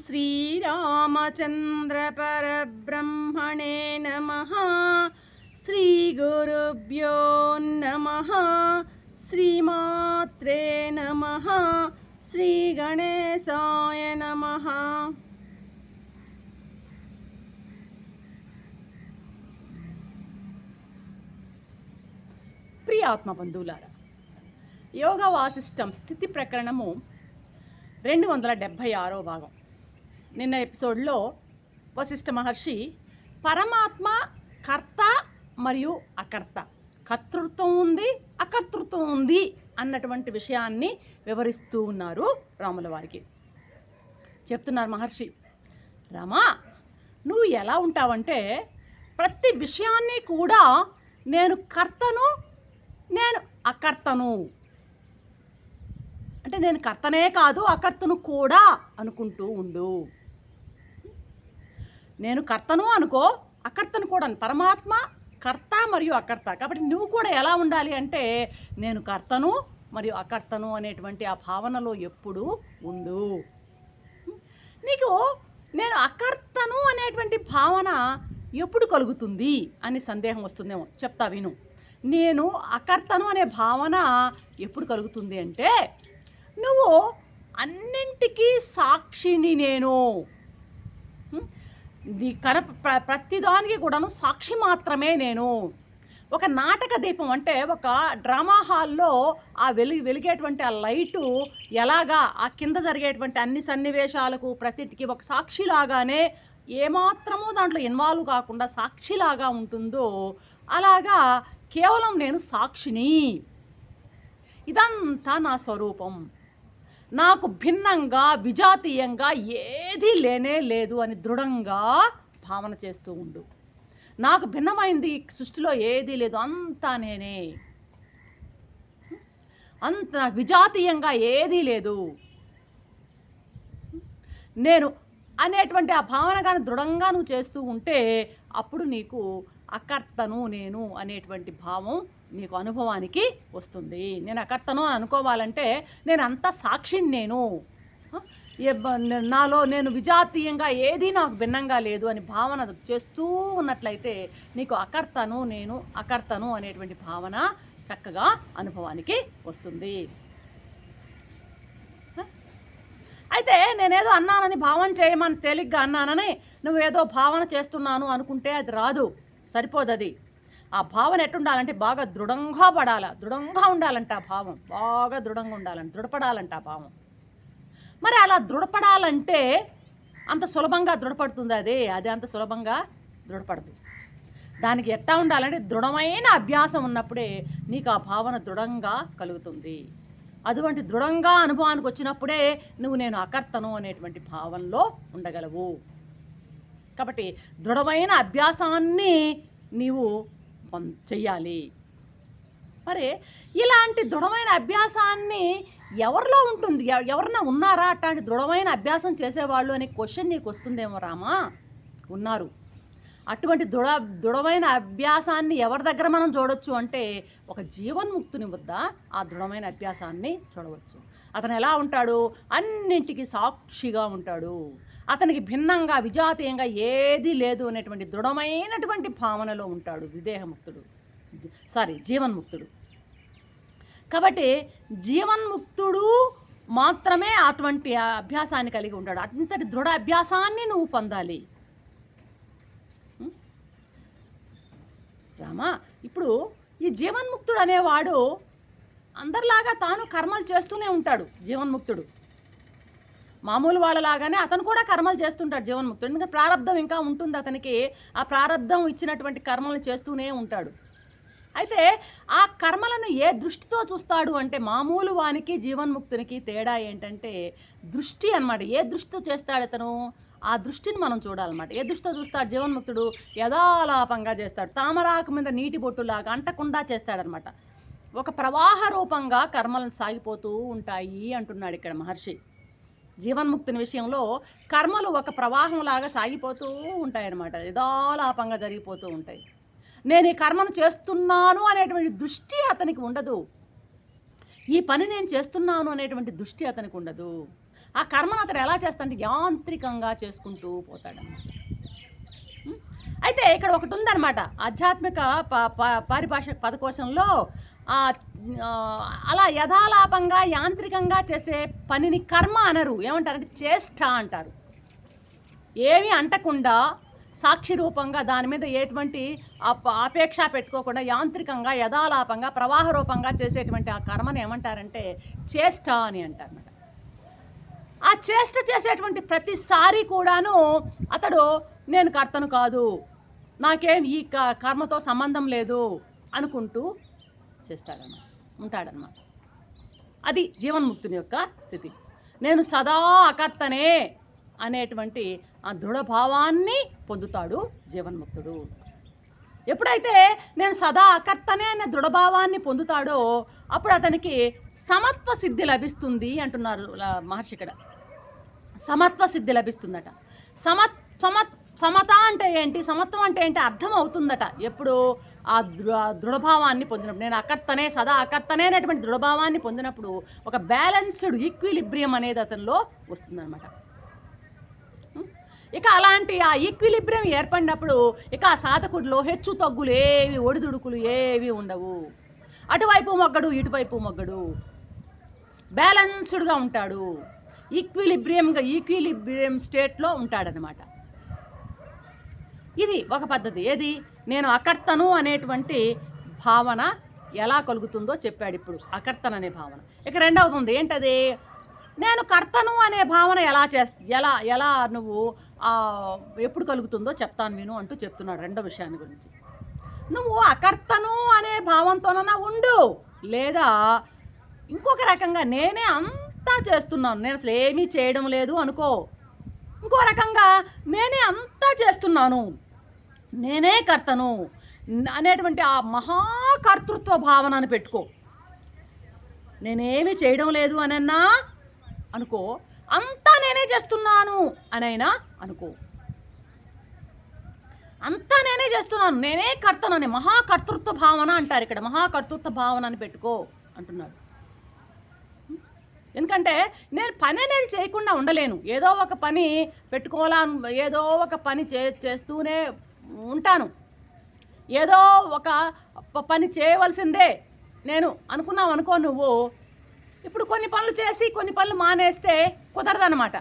श्रीरामचन्द्रपरब्रह्मणे नमः श्रीगुरुभ्यो नमः श्रीमात्रे नमः श्रीगणेशाय नमः ప్రియ ఆత్మ బంధువులారా యోగా వాసిష్టం స్థితి ప్రకరణము రెండు వందల డెబ్భై ఆరో భాగం నిన్న ఎపిసోడ్లో వశిష్ఠ మహర్షి పరమాత్మ కర్త మరియు అకర్త. కర్తృత్వం ఉంది అకర్తృత్వం ఉంది అన్నటువంటి విషయాన్ని వివరిస్తూ ఉన్నారు రాముల వారికి. చెప్తున్నారు మహర్షి రామా నువ్వు ఎలా ఉంటావంటే ప్రతి విషయాన్ని కూడా నేను కర్తను నేను అకర్తను. అంటే నేను కర్తనే కాదు అకర్తను కూడా అనుకుంటూ ఉండు. నేను కర్తను అనుకో అకర్తను కూడా పరమాత్మ కర్త మరియు అకర్త. కాబట్టి నువ్వు కూడా ఎలా ఉండాలి అంటే నేను కర్తను మరియు అకర్తను అనేటువంటి ఆ భావనలో ఎప్పుడూ ఉండు. నీకు నేను అకర్తను అనేటువంటి భావన ఎప్పుడు కలుగుతుంది అని సందేహం వస్తుందేమో. చెప్తా విను. నేను అకర్తను అనే భావన ఎప్పుడు కలుగుతుంది అంటే నువ్వు అన్నింటికీ సాక్షిని నేను. ది కన ప్ర- ప్రతిదానికి కూడాను సాక్షి మాత్రమే నేను. ఒక నాటక దీపం అంటే ఒక డ్రామా హాల్లో ఆ వెలి వెలిగేటువంటి ఆ లైటు ఎలాగా ఆ కింద జరిగేటువంటి అన్ని సన్నివేశాలకు ప్రతిటికి ఒక సాక్షిలాగానే ఏమాత్రమూ దాంట్లో ఇన్వాల్వ్ కాకుండా సాక్షిలాగా ఉంటుందో అలాగా కేవలం నేను సాక్షిని. ఇదంతా నా స్వరూపం. నాకు భిన్నంగా విజాతీయంగా ఏదీ లేనే లేదు అని దృఢంగా భావన చేస్తూ ఉండు. నాకు భిన్నమైంది సృష్టిలో ఏదీ లేదు అంతా నేనే. అంత విజాతీయంగా ఏదీ లేదు. నేను అనేటువంటి ఆ భావన కానీ దృఢంగా నువ్వు చేస్తూ ఉంటే అప్పుడు నీకు అకర్తను నేను అనేటువంటి భావం నీకు అనుభవానికి వస్తుంది. నేను అకర్తను అని అనుకోవాలంటే నేను అంత సాక్షిని నేను. నాలో నేను విజాతీయంగా ఏదీ నాకు భిన్నంగా లేదు అని భావన చేస్తూ ఉన్నట్లయితే నీకు అకర్తను నేను అకర్తను అనేటువంటి భావన చక్కగా అనుభవానికి వస్తుంది. అయితే నేనేదో అన్నానని భావన చేయమని తేలిగ్గా అన్నానని నువ్వేదో భావన చేస్తున్నాను అనుకుంటే అది రాదు. సరిపోదు అది ఆ భావన ఎట్టుండాలంటే బాగా దృఢంగా పడాల. దృఢంగా ఉండాలంట ఆ భావం. బాగా దృఢంగా ఉండాలంట. దృఢపడాలంట ఆ భావం. మరి అలా దృఢపడాలంటే అంత సులభంగా దృఢపడుతుంది అది? అది అంత సులభంగా దృఢపడదు. దానికి ఎట్టా ఉండాలంటే దృఢమైన అభ్యాసం ఉన్నప్పుడే నీకు ఆ భావన దృఢంగా కలుగుతుంది. అటువంటి దృఢంగా అనుభవానికి వచ్చినప్పుడే నువ్వు నేను అకర్తను అనేటువంటి భావనలో ఉండగలవు. కాబట్టి దృఢమైన అభ్యాసాన్ని నీవు చెయ్యాలి మరి ఇలాంటి దృఢమైన అభ్యాసాన్ని ఎవరిలో ఉంటుంది? ఎవరన్నా ఉన్నారా? అట్లాంటి దృఢమైన అభ్యాసం చేసేవాళ్ళు అనే క్వశ్చన్ నీకు వస్తుందేమో రామా? ఉన్నారు. అటువంటి దృఢ దృఢమైన అభ్యాసాన్ని ఎవరి దగ్గర మనం చూడొచ్చు అంటే ఒక జీవన్ముక్తుని వద్ద ఆ దృఢమైన అభ్యాసాన్ని చూడవచ్చు. అతను ఎలా ఉంటాడు? అన్నింటికి సాక్షిగా ఉంటాడు. అతనికి భిన్నంగా విజాతీయంగా ఏదీ లేదు అనేటువంటి దృఢమైనటువంటి భావనలో ఉంటాడు విదేహముక్తుడు. సారీ జీవన్ముక్తుడు. కాబట్టి జీవన్ముక్తుడు మాత్రమే అటువంటి అభ్యాసాన్ని కలిగి ఉంటాడు. అంతటి దృఢ అభ్యాసాన్ని నువ్వు పొందాలి. రామా ఇప్పుడు ఈ జీవన్ముక్తుడు అనేవాడు అందరిలాగా తాను కర్మలు చేస్తూనే ఉంటాడు జీవన్ముక్తుడు. మామూలు వాళ్ళలాగానే అతను కూడా కర్మలు చేస్తుంటాడు జీవన్ముక్తుడు. ఎందుకంటే ప్రారంధం ఇంకా ఉంటుంది అతనికి. ఆ ప్రారంధం ఇచ్చినటువంటి కర్మలను చేస్తూనే ఉంటాడు. అయితే ఆ కర్మలను ఏ దృష్టితో చూస్తాడు అంటే మామూలు వానికి జీవన్ముక్తునికి తేడా ఏంటంటే దృష్టి అనమాట ఏ దృష్టితో చేస్తాడు అతను? ఆ దృష్టిని మనం చూడాలన్నమాట. ఏ దృష్టితో చూస్తాడు జీవన్ముక్తుడు? యథాలాపంగా చేస్తాడు. తామరాకు మీద నీటి బొట్టులాగా అంటకుండా చేస్తాడనమాట ఒక ప్రవాహ రూపంగా కర్మలను సాగిపోతూ ఉంటాయి అంటున్నాడు ఇక్కడ మహర్షి. జీవన్ముక్తిని విషయంలో కర్మలు ఒక ప్రవాహంలాగా సాగిపోతూ ఉంటాయన్నమాట. యథాలాపంగా జరిగిపోతూ ఉంటాయి. నేను ఈ కర్మను చేస్తున్నాను అనేటువంటి దృష్టి అతనికి ఉండదు. ఈ పని నేను చేస్తున్నాను అనేటువంటి దృష్టి అతనికి ఉండదు. ఆ కర్మను అతను ఎలా చేస్తాడంటే యాంత్రికంగా చేసుకుంటూ పోతాడన్నమాట. అయితే ఇక్కడ ఒకటి ఉందన్నమాట. ఆధ్యాత్మిక ప ప- పదకోశంలో అలా యథాలాపంగా యాంత్రికంగా చేసే పనిని కర్మ అనరు. ఏమంటారంటే చేష్ట అంటారు. ఏమి అంటకుండా సాక్షి రూపంగా దాని మీద ఎటువంటి అపేక్ష ఆపేక్ష పెట్టుకోకుండా యాంత్రికంగా యథాలాపంగా ప్రవాహ రూపంగా చేసేటువంటి ఆ కర్మను ఏమంటారంటే చేష్ట అని అంటారన్నమాట. ఆ చేష్ట చేసేటువంటి ప్రతిసారి కూడాను అతడు నేను కర్తను కాదు నాకేం ఈ క- కర్మతో సంబంధం లేదు అనుకుంటూ చేస్తాడనమాట. ఉంటాడనమాట. అది జీవన్ముక్తుని యొక్క స్థితి. నేను సదా అకర్తనే అనేటువంటి ఆ దృఢభావాన్ని పొందుతాడు జీవన్ముక్తుడు. ఎప్పుడైతే నేను సదా అకర్తనే అనే దృఢభావాన్ని పొందుతాడో అప్పుడు అతనికి సమత్వ సిద్ధి లభిస్తుంది అంటున్నారు మహర్షి ఇక్కడ. సమత్వ సిద్ధి లభిస్తుందట. సమత్ సమత్ సమత అంటే ఏంటి? సమత్వం అంటే ఏంటి? అర్థం అవుతుందట. ఎప్పుడు? ఆ దృ దృఢభావాన్ని పొందినప్పుడు నేను అకర్తనే సదా అకర్తనే అనేటువంటి దృఢభావాన్ని పొందినప్పుడు ఒక బ్యాలెన్స్డ్ ఈక్విలిబ్రియం అనేది అతనిలో వస్తుందన్నమాట. ఇక అలాంటి ఆ ఈక్విలిబ్రియం ఏర్పడినప్పుడు ఇక ఆ సాధకుడిలో హెచ్చు తగ్గులు ఏవి ఒడిదుడుకులు ఏవి ఉండవు. అటువైపు మొగ్గడు ఇటువైపు మొగ్గడు. బ్యాలెన్స్డ్గా ఉంటాడు. ఈక్విలిబ్రియంగా ఈక్విలిబ్రియం స్టేట్లో ఉంటాడనమాట ఇది ఒక పద్ధతి. ఏది? నేను అకర్తను అనేటువంటి భావన ఎలా కలుగుతుందో చెప్పాడు ఇప్పుడు. అకర్తన అనే భావన. ఇక రెండవది ఉంది ఏంటది? నేను కర్తను అనే భావన ఎలా చే ఎలా ఎలా నువ్వు ఎప్పుడు కలుగుతుందో చెప్తాను విను అంటూ చెప్తున్నాడు రెండో విషయాన్ని గురించి. నువ్వు అకర్తను అనే భావంతోనన్నా ఉండు. లేదా ఇంకొక రకంగా నేనే అంతా చేస్తున్నాను. నేను అసలు ఏమీ చేయడం లేదు అనుకో. ఇంకో రకంగా నేనే అంతా చేస్తున్నాను. నేనే కర్తను. అనేటువంటి ఆ మహాకర్తృత్వ భావనను పెట్టుకో. నేనేమి చేయడం లేదు అనన్నా అనుకో. అంతా నేనే చేస్తున్నాను అనైనా అనుకో. అంతా నేనే చేస్తున్నాను. నేనే కర్తనని మహాకర్తృత్వ భావన అంటారు ఇక్కడ. మహాకర్తృత్వ భావన అని పెట్టుకో అంటున్నాడు. ఎందుకంటే నేను పని అనేది చేయకుండా ఉండలేను. ఏదో ఒక పని పెట్టుకోవాలా ఏదో ఒక పని చే చేస్తూనే ఉంటాను. ఏదో ఒక పని చేయవలసిందే. నేను అనుకున్నావు అనుకో నువ్వు. ఇప్పుడు కొన్ని పనులు చేసి కొన్ని పనులు మానేస్తే కుదరదనమాట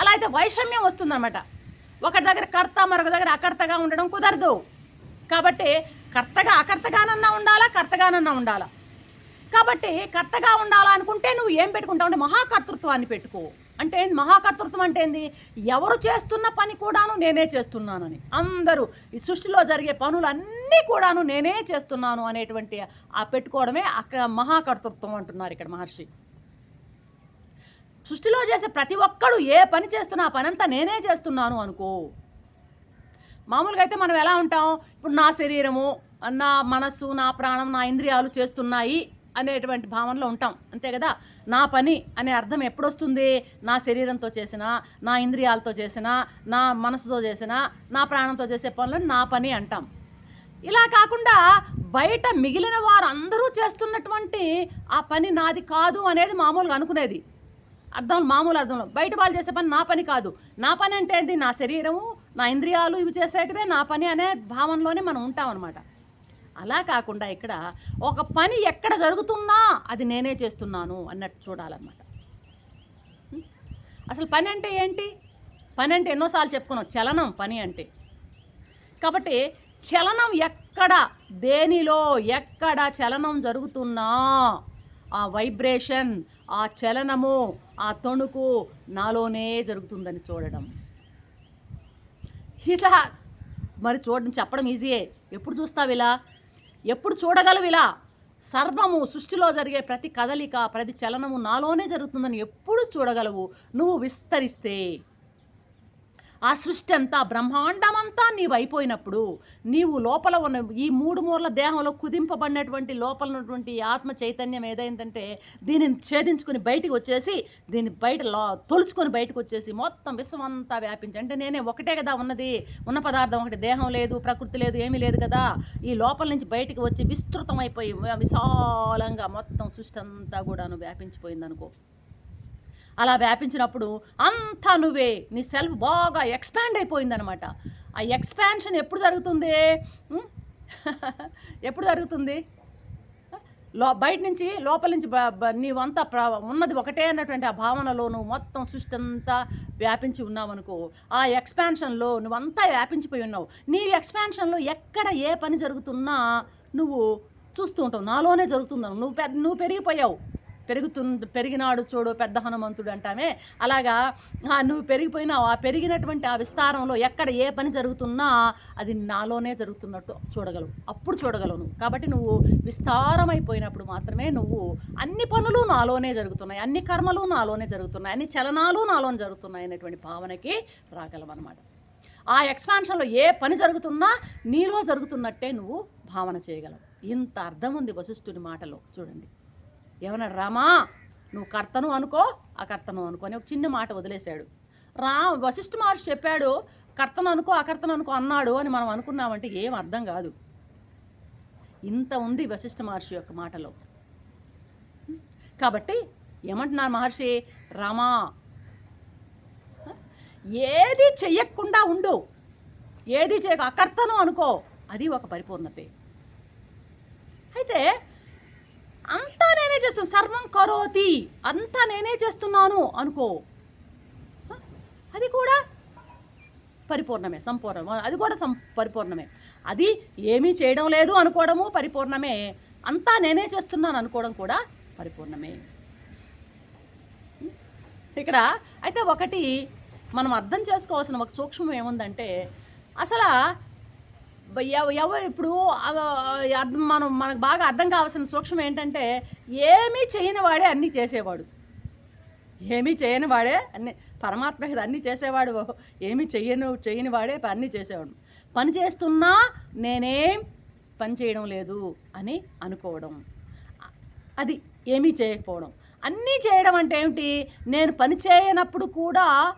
అలా అయితే వైషమ్యం వస్తుందన్నమాట. ఒకటి దగ్గర కర్త మరొక దగ్గర అకర్తగా ఉండడం కుదరదు. కాబట్టి కర్తగా అకర్తగానన్నా ఉండాలా కర్తగానన్నా ఉండాలా? కాబట్టి కర్తగా ఉండాలనుకుంటే నువ్వు ఏం పెట్టుకుంటావు అంటే మహాకర్తృత్వాన్ని పెట్టుకో. అంటే మహాకర్తృత్వం అంటే ఏంది? ఎవరు చేస్తున్న పని కూడాను నేనే చేస్తున్నానని. అందరూ ఈ సృష్టిలో జరిగే పనులన్నీ కూడాను నేనే చేస్తున్నాను అనేటువంటి ఆ పెట్టుకోవడమే అక్క మహాకర్తృత్వం అంటున్నారు ఇక్కడ మహర్షి. సృష్టిలో చేసే ప్రతి ఒక్కడు ఏ పని చేస్తున్నా ఆ పని అంతా నేనే చేస్తున్నాను అనుకో. మామూలుగా అయితే మనం ఎలా ఉంటాం? ఇప్పుడు నా శరీరము నా మనస్సు నా ప్రాణం నా ఇంద్రియాలు చేస్తున్నాయి. అనేటువంటి భావనలో ఉంటాం. అంతే కదా? నా పని అనే అర్థం ఎప్పుడొస్తుంది? నా శరీరంతో చేసిన నా ఇంద్రియాలతో చేసిన నా మనసుతో చేసిన నా ప్రాణంతో చేసే పనులను నా పని అంటాం. ఇలా కాకుండా బయట మిగిలిన వారు అందరూ చేస్తున్నటువంటి ఆ పని నాది కాదు అనేది మామూలుగా అనుకునేది. అర్థం మామూలు అర్థంలో బయట వాళ్ళు చేసే పని నా పని కాదు. నా పని అంటే ఏంటి నా శరీరము నా ఇంద్రియాలు ఇవి చేసేటివే నా పని అనే భావనలోనే మనం ఉంటాం అనమాట అలా కాకుండా ఇక్కడ ఒక పని ఎక్కడ జరుగుతున్నా అది నేనే చేస్తున్నాను అన్నట్టు చూడాలన్నమాట. అసలు పని అంటే ఏంటి? పని అంటే ఎన్నోసార్లు చెప్పుకున్నాం చలనం పని అంటే. కాబట్టి చలనం ఎక్కడ దేనిలో ఎక్కడ చలనం జరుగుతున్నా ఆ వైబ్రేషన్ ఆ చలనము ఆ తణుకు నాలోనే జరుగుతుందని చూడడం. ఇట్లా మరి చూడడం చెప్పడం ఈజీయే ఎప్పుడు చూస్తావు ఇలా? ఎప్పుడు చూడగలవు ఇలా? సర్వము సృష్టిలో జరిగే ప్రతి కదలిక ప్రతి చలనము నాలోనే జరుగుతుందని ఎప్పుడు చూడగలవు? నువ్వు విస్తరిస్తే. ఆ సృష్టి అంతా బ్రహ్మాండమంతా నీవు అయిపోయినప్పుడు నీవు లోపల ఉన్న ఈ మూడు మూర్ల దేహంలో కుదింపబడినటువంటి లోపల ఉన్నటువంటి ఆత్మ చైతన్యం ఏదైందంటే దీనిని ఛేదించుకుని బయటికి వచ్చేసి దీన్ని బయట లో తొలుచుకొని బయటకు వచ్చేసి మొత్తం విశ్వం అంతా వ్యాపించి అంటే నేనే ఒకటే కదా ఉన్నది. ఉన్న పదార్థం ఒకటి దేహం లేదు ప్రకృతి లేదు ఏమీ లేదు కదా. ఈ లోపల నుంచి బయటికి వచ్చి విస్తృతం అయిపోయి విశాలంగా మొత్తం సృష్టి అంతా కూడాను వ్యాపించిపోయింది అనుకో అలా వ్యాపించినప్పుడు అంతా నువ్వే నీ సెల్ఫ్ బాగా ఎక్స్పాండ్ అయిపోయిందనమాట. ఆ ఎక్స్పాన్షన్ ఎప్పుడు జరుగుతుంది? ఎప్పుడు జరుగుతుంది? లో బయట నుంచి లోపల నుంచి నీవంతా ప్ర ఉన్నది ఒకటే అన్నటువంటి ఆ భావనలో నువ్వు మొత్తం సృష్టి అంతా వ్యాపించి ఉన్నావనుకో ఆ ఎక్స్పాన్షన్లో నువ్వంతా వ్యాపించిపోయి ఉన్నావు. నీ ఎక్స్పాన్షన్లో ఎక్కడ ఏ పని జరుగుతున్నా నువ్వు చూస్తూ ఉంటావు. నాలోనే జరుగుతున్నావు నువ్వు పెద్ద నువ్వు పెరిగిపోయావు. పెరుగుతు పెరిగినాడు చూడు పెద్ద హనుమంతుడు అంటామే. అలాగా నువ్వు పెరిగిపోయినావు ఆ పెరిగినటువంటి ఆ విస్తారంలో ఎక్కడ ఏ పని జరుగుతున్నా అది నాలోనే జరుగుతున్నట్టు చూడగలవు. అప్పుడు చూడగలవు కాబట్టి నువ్వు విస్తారమైపోయినప్పుడు మాత్రమే నువ్వు అన్ని పనులు నాలోనే జరుగుతున్నాయి. అన్ని కర్మలు నాలోనే జరుగుతున్నాయి. అన్ని చలనాలు నాలోనే జరుగుతున్నాయి అనేటువంటి భావనకి రాగలవు అనమాట ఆ ఎక్స్పాన్షన్లో ఏ పని జరుగుతున్నా నీలో జరుగుతున్నట్టే నువ్వు భావన చేయగలవు. ఇంత అర్థం ఉంది వశిష్ఠుని మాటలో. చూడండి. ఏమన్నాడు రామా? నువ్వు కర్తను అనుకో అకర్తను అనుకో అని ఒక చిన్న మాట వదిలేశాడు. రా వశిష్ఠ మహర్షి చెప్పాడు కర్తను అనుకో అకర్తను అనుకో అన్నాడు అని మనం అనుకున్నామంటే ఏం అర్థం కాదు. ఇంత ఉంది వశిష్ఠ మహర్షి యొక్క మాటలో. కాబట్టి ఏమంటున్నారు మహర్షి? రామా ఏది చెయ్యకుండా ఉండు. ఏది చేయక అకర్తను అనుకో. అది ఒక పరిపూర్ణతే. అయితే అంత నేనే చేస్తాను సర్వం కరోతి. అంతా నేనే చేస్తున్నాను అనుకో. అది కూడా పరిపూర్ణమే సంపూర్ణం అది కూడా సం పరిపూర్ణమే. అది ఏమీ చేయడం లేదు అనుకోవడము పరిపూర్ణమే. అంతా నేనే చేస్తున్నాను అనుకోవడం కూడా పరిపూర్ణమే. ఇక్కడ అయితే ఒకటి మనం అర్థం చేసుకోవాల్సిన ఒక సూక్ష్మం ఏముందంటే అసలు ఎవరు ఇప్పుడు అర్థం మనం మనకు బాగా అర్థం కావాల్సిన సూక్ష్మం ఏంటంటే ఏమీ చేయని వాడే అన్నీ చేసేవాడు. ఏమీ చేయని వాడే అన్ని పరమాత్మ అన్నీ చేసేవాడు ఏమీ చెయ్యను చేయని వాడే అన్నీ చేసేవాడు. పని చేస్తున్నా నేనేం పని చేయడం లేదు అని అనుకోవడం. అది ఏమీ చేయకపోవడం. అన్నీ చేయడం అంటే ఏమిటి? నేను పని చేయనప్పుడు కూడా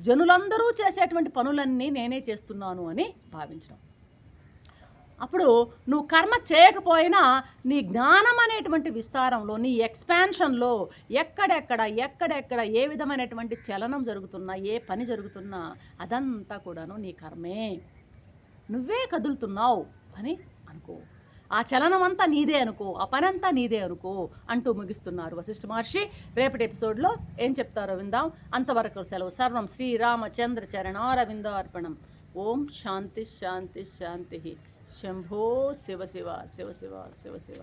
జనులందరూ చేసేటువంటి పనులన్నీ నేనే చేస్తున్నాను అని భావించడం. అప్పుడు నువ్వు కర్మ చేయకపోయినా నీ జ్ఞానం అనేటువంటి విస్తారంలో నీ ఎక్స్పాన్షన్లో ఎక్కడెక్కడ ఎక్కడెక్కడ ఏ విధమైనటువంటి చలనం జరుగుతున్నా ఏ పని జరుగుతున్నా అదంతా కూడాను నీ కర్మే. నువ్వే కదులుతున్నావు అని అనుకో. ఆ చలనం అంతా నీదే అనుకో ఆ పని అంతా నీదే అనుకో అంటూ ముగిస్తున్నారు వశిష్ఠ మహర్షి. రేపటి ఎపిసోడ్లో ఏం చెప్తారో విందాం. అంతవరకు సెలవు. సర్వం శ్రీరామచంద్ర చరణారవిందార్పణం. ఓం శాంతి శాంతి శాంతి. శంభో శివ శివ శివ శివ శివ శివ